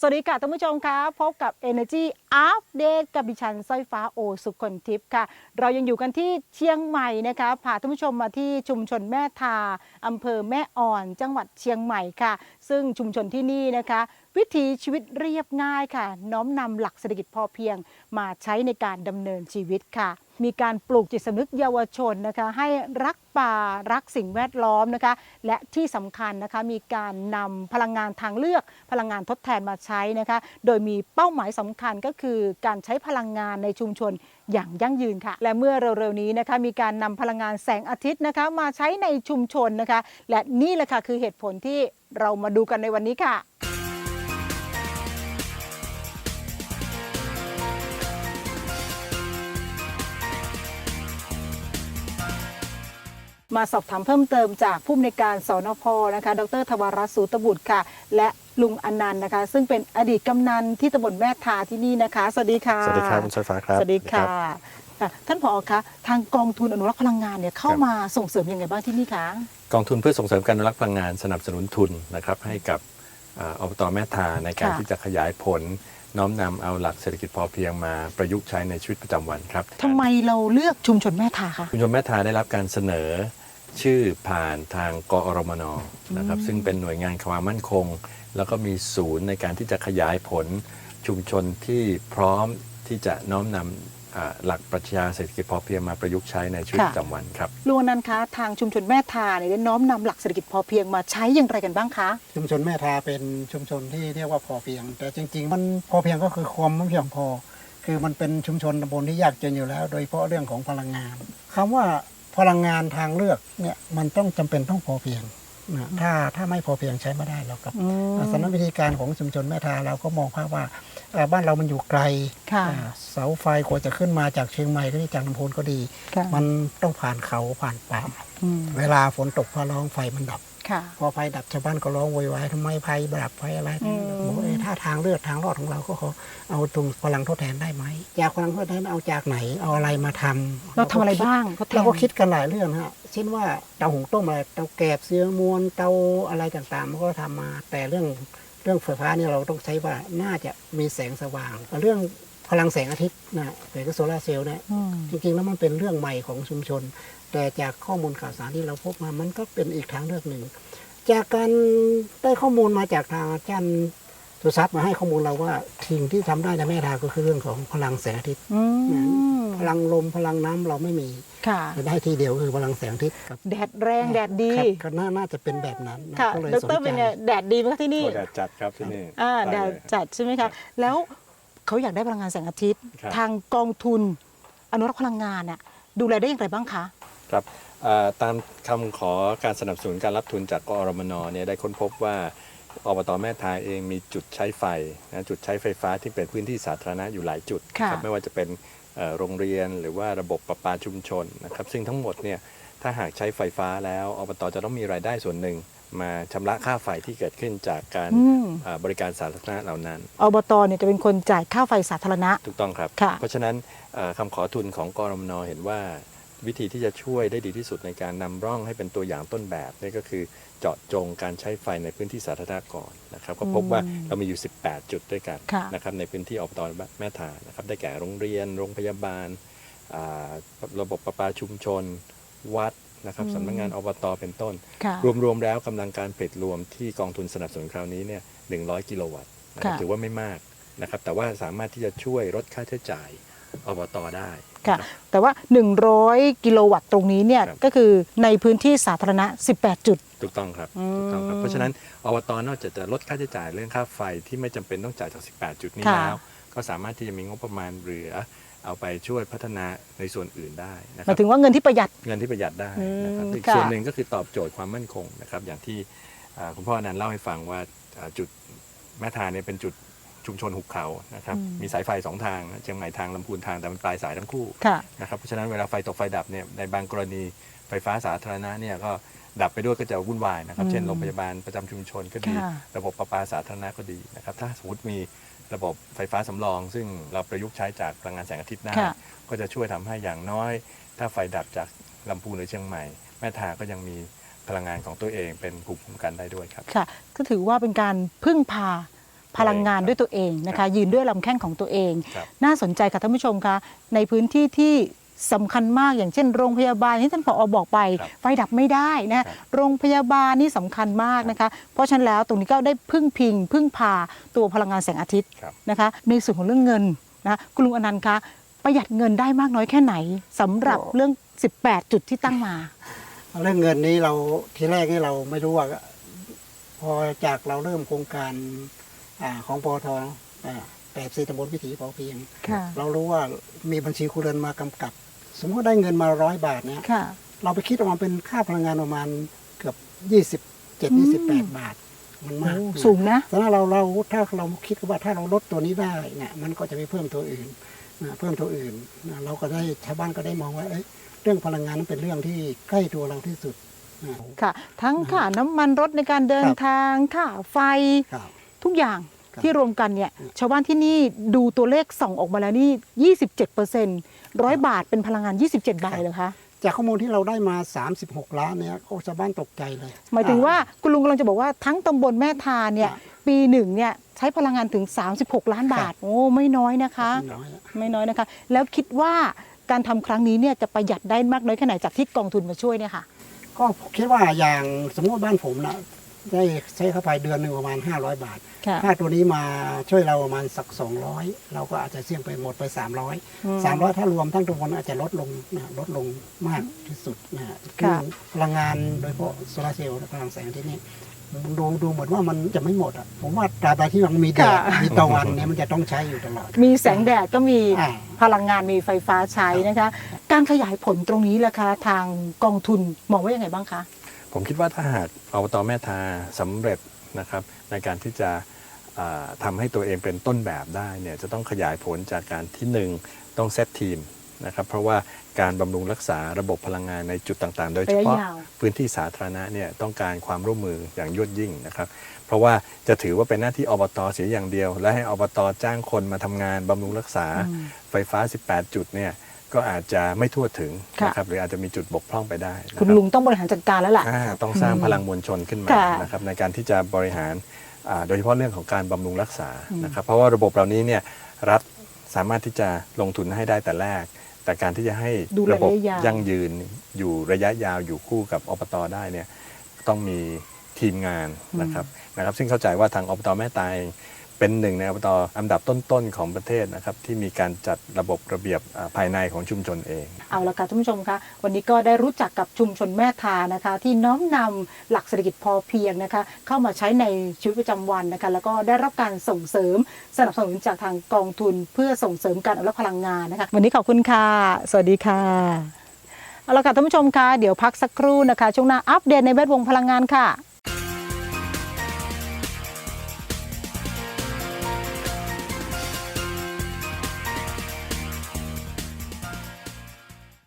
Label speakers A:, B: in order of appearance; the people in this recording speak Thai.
A: สวัสดีค่ะท่านผู้ชมคะพบกับ Energy Update กับดิฉันสร้อยฟ้าโอสุคนทิพย์ค่ะ เรายังอยู่กันที่เชียงใหม่นะคะพาท่านผู้ชมมาที่ชุมชนแม่ทาอำเภอแม่อ่อน จังหวัดเชียงใหม่ค่ะ ซึ่งชุมชนที่นี่นะคะ วิถีชีวิตเรียบง่ายค่ะ น้อมนำหลักเศรษฐกิจพอเพียง มาใช้ในการดำเนินชีวิตค่ะ มีการปลูกจิตสำนึกเยาวชนนะคะ ให้รักป่ารักสิ่งแวดล้อมนะคะ และที่สำคัญนะคะมีการนำพลังงานทางเลือกพลังงานทดแทนมาใช้นะคะ โดยมีเป้าหมายสำคัญก็คือการใช้พลังงานในชุมชนอย่างยั่งยืนค่ะ และเมื่อเร็วๆนี้นะคะมีการนำพลังงานแสงอาทิตย์นะคะ มาใช้ในชุมชนนะคะ และนี่แหละค่ะคือเหตุผลที่เรามาดูกันในวันนี้ค่ะ มาสอบถามเพิ่มเติมจากผู้อำนวยการสนพนะคะ ดรทวรัตน์สูตบุตรค่ะ และลุงอนันต์นะคะ ซึ่งเป็นอดีตกำนันที่ตำบลแม่ทาที่นี่นะคะ สวัสดีค่ะ
B: สวัสดีครับคุณสายฟ้าครับ
A: สวัสดีค่ะ
B: รับ
A: อะ ท่านผอคะทางกองทุนอนุรักษ์พลังงานเนี่ยเข้ามาส่งเสริมยังไงบ้างที่นี่คะ
B: กองทุนเพื่อส่งเสริมการอนุรักษ์พลังงานสนับสนุนทุนนะครับให้กับอ่าอบตแม่ทาในการ
A: ค่ะ
B: ที่จะขยายผล น้อมนำเอาหลักเศรษฐกิจพอเพียงมาประยุกต์ใช้ในชีวิตประจำวันครับ
A: ทำไมเราเลือกชุมชนแม่ทาคะ
B: คุณชมแม่ทาได้รับการเสนอชื่อผ่านทางกอรมนนะครับซึ่งเป็นหน่วยงานความมั่นคง แล้วก็มีศูนย์ในการที่จะขยายผลชุมชนที่พร้อมที่จะน้อมนำอ่า หลักปรัชญาเศรษฐกิจพอเพียงมาประยุกต์ใช้ในชีวิตประจำวันครับ
A: ลุงอนันต์คะทางชุมชนแม่ทาเนี่ยได้น้อมนำหลักเศรษฐกิจพอเพียงมาใช้อย่างไรกันบ้างคะ
C: ชุมชนแม่ทาเป็นชุมชนที่เรียกว่าพอเพียง แต่จริง ๆ มันพอเพียงก็คือความไม่เพียงพอ คือมันเป็นชุมชนตำบลที่ยากจนอยู่แล้ว โดยเฉพาะเรื่องของพลังงานคำว่าพลังงานทางเลือกเนี่ยมันต้องจำเป็นต้องพอเพียงนะถ้าถ้าไม่พอเพียงใช้ไม่ได้หรอกครับ
A: อืม
C: สำนักวิธีการของชุมชนแม่ทาเราก็มองภาพว่าเอ่อบ้านเรามันอยู่ไกล
A: ค่ะ
C: อ่าเสาไฟกว่าจะขึ้นมาจากเชียงใหม่ก็ดีจากลำพูนก็ดี
A: ค่ะ
C: มันต้องผ่านเขาผ่านป่า
A: อืม
C: เวลาฝนตกฟ้าร้องไฟมันดับ
A: ค่ะ
C: พอไฟดับชาวบ้านก็ร้องโวยวายทำไมไฟดับไฟอะไร
A: อืม
C: บอกว่าเอ๊ะถ้าทางเลือดทางรอดของเราก็ขอเอาตรงพลังทดแทนได้ไหมจากพลังทดแทนเอาจากไหนเอาอะไรมาทำ
A: เราทำอะไรบ้างทดแทน
C: เราก็คิดกันหลายเรื่องฮะเช่นว่าเตาหุงต้มอะไรเตาแกบเสือมวนเตาอะไรต่างๆมันก็ทำมา แต่เรื่อง เรื่องไฟฟ้าเนี่ยเราต้องใช้ว่าน่าจะมีแสงสว่าง เรื่องพลังแสงอาทิตย์นะหรือก็โซลาร์เซลล์เนี่ย
A: อืม
C: จริงๆ แล้วมันเป็นเรื่องใหม่ของชุมชน แต่จากข้อมูลข่าวสารที่เราพบมามันก็เป็นอีกทางเลือกหนึ่ง จากการได้ข้อมูลมาจากทางอาจารย์สุทรัพย์มาให้ข้อมูลเราว่าสิ่งที่ทำได้ในแม่ทาก็คือเรื่องของพลังแสงอาทิตย์
A: อืม
C: พลังลมพลังน้ำเราไม่มี
A: ค่ะ
C: แต่ได้ที่เดียวคือพลังแสงอาทิตย์ครับ
A: แดดแรงแดดดี
C: ครับก็น่าน่าจะเป็นแบบนั้นนะ
A: ค่ะ
C: ก็เลย
A: ด
C: สน
A: ร
C: ใจ
A: เป็นไงแดดดีไหมคะที่นี่
B: โอ้แดดจัดครับที่นี่
A: อ่าแด
B: ได้
A: ด
B: เลย
A: จัดใช่ไหม
B: ครั
A: คะ
B: บ
A: แล้วเขาอยากได้พลังงานแสงอาทิตย์
B: ครับ
A: ทางกองทุน อนุรักษ์พลังงานน่ะดูแลได้อย่างไรบ้างคะ
B: ครับเอ่อตามคำขอการสนับสนุนการรับทุนจากกอรมนเนี่ยได้ค้นพบว่าอบตแม่ทาเองมีจุดใช้ไฟนะจุดใช้ไฟฟ้าที่เป็นพื้นที่สาธารณะอยู่หลายจุด
A: ค่ะ
B: ครับไม่ว่าจะเป็นเอ่อ โรงเรียนหรือว่าระบบประปาชุมชนนะครับซึ่งทั้งหมดเนี่ยถ้าหากใช้ไฟฟ้าแล้วอบตจะต้องมีรายได้ส่วนหนึ่ง มาชำระค่าไฟที่เกิดขึ้นจากการ
A: อืม
B: เอ่อบริการสาธารณะเหล่านั้น
A: อบตเนี่ยจะเป็นคนจ่ายค่าไฟสาธารณะ
B: ถูกต้องครับ
A: ค่ะ
B: เพราะฉะนั้นเอ่อคำขอทุนของกรมนเห็นว่า วิธีที่จะช่วยได้ดีที่สุดในการนำร่องให้เป็นตัวอย่างต้นแบบนี่ก็คือเจาะจงการใช้ไฟในพื้นที่สาธารณะก่อนนะครับ ก็พบว่าเรามีอยู่ 18 จุดด้วยกัน
A: ค่ะ
B: นะครับในพื้นที่อบตแม่ทานะครับ ได้แก่โรงเรียน โรงพยาบาลอ่าระบบประปาชุมชน วัดนะครับ
A: อืม
B: สำนักงานอบตเป็นต้น
A: ค่ะ
B: รวมๆแล้วกำลังการผลิตรวมที่กองทุนสนับสนุนคราวนี้เนี่ย100 กิโลวัตต์นะครับ
A: ค่ะ
B: ถือว่าไม่มากนะครับแต่ว่าสามารถที่จะช่วยลดค่าใช้จ่าย อบตได้
A: ค่ะ
B: รับ
A: แต่ว่า 100 กิโลวัตต์ตรงนี้เนี่ย
B: ครับ
A: ก็คือในพื้นที่สาธารณะ 18 จุด
B: ถูกต้องครับ
A: อืม
B: ถูกต้องครับเพราะฉะนั้นอบตนอกจากจะลดค่าใช้จ่ายเรื่องค่าไฟที่ไม่จำเป็นต้องจ่ายจาก 18 จุดนี้
A: ค่ะ
B: แล้ว ก็สามารถที่จะมีงบประมาณเหลือ เอาไปช่วยพัฒนาในส่วนอื่นได้นะ
A: ห
B: ครั
A: มาย
B: บ
A: ถึงว่าเงินที่ประหยัด
B: เงินที่ประหยัดได้นะครับ
A: อืม
B: อีก
A: ค่ะ
B: ส่วนหนึ่งก็คือตอบโจทย์ความมั่นคงนะครับ อย่างที่อ่าคุณพ่ออนันต์เล่าให้ฟังว่าอ่าจุดแม่ทาเนี่ยเป็นจุด ชุมชนหุบเขานะครับ
A: อืม
B: มีสายไฟสองทางเชียงใหม่ทางลำพูนทางแต่มันปลายสายทั้งคู่
A: ค่ะ
B: นะครับเพราะฉะนั้นเวลาไฟตกไฟดับเนี่ยในบางกรณีไฟฟ้าสาธารณะเนี่ยก็ดับไปด้วยก็จะวุ่นวายนะครับ
A: อืม
B: เช่นโรงพยาบาลประจำชุมชนก็ดี
A: ค่ะ
B: ระบบประปาสาธารณะก็ดีนะครับ ถ้าสมมติมีระบบไฟฟ้าสำรอง ซึ่งเราประยุกต์ใช้จากพลังงานแสงอาทิตย์ได้
A: ค่ะ
B: ก็จะช่วยทำให้อย่างน้อย ถ้าไฟดับจากลำพูนหรือเชียงใหม่ แม่ทาก็ยังมีพลังงานของตัวเองเป็นภูมิคุ้มกันได้ด้วยครับ
A: ค่ะก็ถือว่าเป็นการพึ่งพา พลังงานด้วยตัวเองนะคะยืนด้วยลำแข้งของตัวเอง
B: ครับ
A: น่าสนใจค่ะท่านผู้ชมคะในพื้นที่ที่สำคัญมากอย่างเช่นโรงพยาบาลที่ท่านผอบอกไป
B: ครับ
A: ไฟดับไม่ได้นะโรงพยาบาลนี่สำคัญมากนะคะ เพราะฉะนั้นแล้วตรงนี้ก็ได้พึ่งพิง พึ่งพาตัวพลังงานแสงอาทิตย์
B: ครับ
A: นะคะในส่วนของเรื่องเงินนะคุณลุงอนันต์คะประหยัดเงินได้มากน้อยแค่ไหนสำหรับเรื่อง 18 จุดที่ตั้งมา
C: เรื่องเงินนี้เราทีแรกนี่เราไม่รู้ว่า พอจากเราเริ่มโครงการ อาของปอทแปดสี่ตำบลวิถีพอเพียง
A: ค่ะ
C: เรารู้ว่ามีบัญชีครัวเรือนมากำกับ สมมติว่าได้เงินมาร้อยบาทเนี่ย
A: ค่ะ
C: เราไปคิดออกมาเป็นค่าพลังงานประมาณเกือบยี่สิบเจ็ดยี่สิบแปดบาท มันมาก
A: โอ้
C: นะ
A: สูงนะ
C: ฉะนั้นเราเราถ้าเราคิดว่าถ้าเราลดตัวนี้ได้เนี่ยมันก็จะไปเพิ่มตัวอื่นนะเพิ่มตัวอื่นนะเราก็ได้ชาวบ้านก็ได้มองว่าเอ้ยเรื่องพลังงานนั้นเป็นเรื่องที่ใกล้ตัวเราที่สุดนะ
A: ค่ะ ทั้งค่าน้ำมันรถในการเดิน
C: ครับ
A: ทาง ค่าไฟ
C: ครับ
A: ทุก อย่าง
C: ครับ
A: ที่รวมกันเนี่ยชาวบ้านที่นี่ดูตัวเลขส่องออกมาแล้วนี่ 27%ร้อยบาทเป็นพลังงาน 27 บาทเลยคะ
C: จากข้อมูลที่เราได้มา 36 ล้านเนี่ยโอ้ชาวบ้านตกใจเลย
A: หมายถึงว่าคุณลุงกำลังจะบอกว่าทั้งตำบลแม่ทาเนี่ย
C: ครับ
A: ปีหนึ่งเนี่ยใช้พลังงานถึง 36 ล้านบาท โอ้ไม่น้อยนะคะ
C: น้อยอะ
A: ไม่น้อยนะคะ แล้วคิดว่าการทำครั้งนี้เนี่ยจะประหยัดได้มากน้อยแค่ไหนจากที่กองทุนมาช่วยเนี่ยค่ะ
C: ก็คิดว่าอย่างสมมติว่าบ้านผมนะ ได้ใช้ค่าไฟเดือนหนึ่งประมาณ 500 บาท
A: ค่ะ
C: ถ้าตัวนี้มาช่วยเราประมาณสัก 200 เราก็อาจจะเสี่ยงไปหมดไป 300
A: อืม
C: 300 ถ้ารวมทั้งตำบลอาจจะลดลงนะลดลงมากที่สุดนะ
A: ค่ะ
C: อพลังงานโดยเฉพาะโซลาร์เซลล์และพลังแสงที่นี่ดูดูเหมือนว่ามันจะไม่หมดอะผมว่าตราบใดที่มันมีแดด
A: ค่ะ
C: มีตะวันเนี่ยมันจะต้องใช้อยู่ตลอด
A: มีแสงแดดก็มี
C: อ่า
A: พลังงานมีไฟฟ้าใช้นะคะ การขยายผลตรงนี้ล่ะคะทางกองทุนมองว่ายังไงบ้างคะ
B: ผมคิดว่าถ้าหากอบตแม่ทาสำเร็จนะครับในการที่จะอ่าทำาให้ตัวเองเป็นต้นแบบได้เนี่ยจะต้องขยายผลจากการที่หนึ่งต้องเซตทีมนะครับเพราะว่าการบำรุงรักษาระบบพลังงานในจุดต่างๆ โดยเฉพาะ
A: ระยะยาว
B: พื้นที่สาธารณะเนี่ยต้องการความร่วมมืออย่างยวดยิ่งนะครับ เพราะว่าจะถือว่าเป็นหน้าที่อบตเสียอย่างเดียว และให้อบตจ้างคนมาทำงานบำรุงรักษา
A: อืม
B: ไฟฟ้า 18 จุดเนี่ย ก็อาจจะไม่ทั่วถึง
A: ค่ะ
B: นะครับหรืออาจจะมีจุดบกพร่องไปได้นะ
A: คุณ
B: รับ
A: ลุงต้องบริหารจัดการแล้วล่ะ
B: อ่าต้องสร้าง
A: อืม
B: พลังมวลชนขึ้นมา
A: ค่ะ
B: นะครับในการที่จะบริหารอ่าโดยเฉพาะเรื่องของการบำรุงรักษา
A: อืม
B: นะครับเพราะว่าระบบเหล่านี้เนี่ยรัฐสามารถที่จะลงทุนให้ได้แต่แรก แต่การที่จะให้
A: ดูระ
B: ระบบ
A: ยะยาว
B: ยั่งยืนอยู่ระยะยาวอยู่คู่กับอบตได้เนี่ยต้องมีทีมงานนะครับนะครับซึ่งเข้าใจว่าทางอบตแม่ตาย เองเป็นหนึ่งในอบตอันดับต้นๆของประเทศนะครับที่มีการจัดระบบระเบียบอ่าภายในของชุมชนเอง
A: เอาละค่ะท่านผู้ชมคะวันนี้ก็ได้รู้จักกับชุมชนแม่ทานะคะ ที่น้อมนำหลักเศรษฐกิจพอเพียงนะคะ เข้ามาใช้ในชีวิตประจำวันนะคะ แล้วก็ได้รับการส่งเสริมสนับสนุนจากทางกองทุน เพื่อส่งเสริมการอนุรักษ์พลังงานนะคะ วันนี้ขอบคุณค่ะ สวัสดีค่ะเอาละค่ะท่านผู้ชมคะเดี๋ยวพักสักครู่นะคะช่วงหน้าอัปเดตในแวดวงพลังงานค่ะ